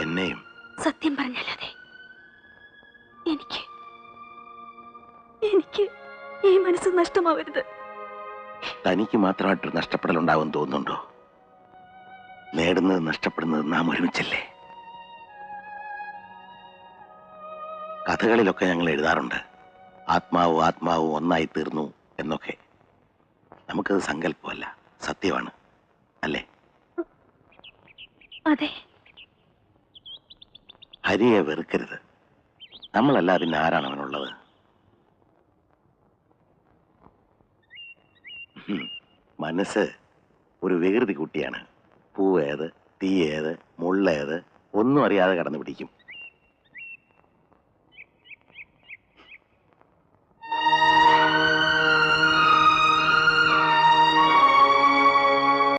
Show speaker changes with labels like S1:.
S1: എന്നെയും.
S2: സത്യം പറഞ്ഞല്ലാതെ എനിക്ക് എനിക്ക് ഈ മനസ്സ് നഷ്ടമാവരുത്.
S1: തനിക്ക് മാത്രമായിട്ടൊരു നഷ്ടപ്പെടൽ ഉണ്ടാവും തോന്നുന്നുണ്ടോ? നേടുന്നത് നഷ്ടപ്പെടുന്നത് നാം ഒരുമിച്ചല്ലേ? കഥകളിലൊക്കെ ഞങ്ങൾ എഴുതാറുണ്ട്. ആത്മാവും ആത്മാവും ഒന്നായി തീർന്നു എന്നൊക്കെ. നമുക്കത് സങ്കല്പമല്ല സത്യമാണ്. അല്ലേ?
S2: അതെ.
S1: ഹരിയെ വെറുക്കരുത്. നമ്മളല്ല പിന്നെ ആരാണ് അവനുള്ളത് മനസ്സ് ഒരു വികൃതി കുട്ടിയാണ് പൂവേത് തീയേത് മുള്ളേത് ഒന്നും അറിയാതെ കടന്നു പിടിക്കും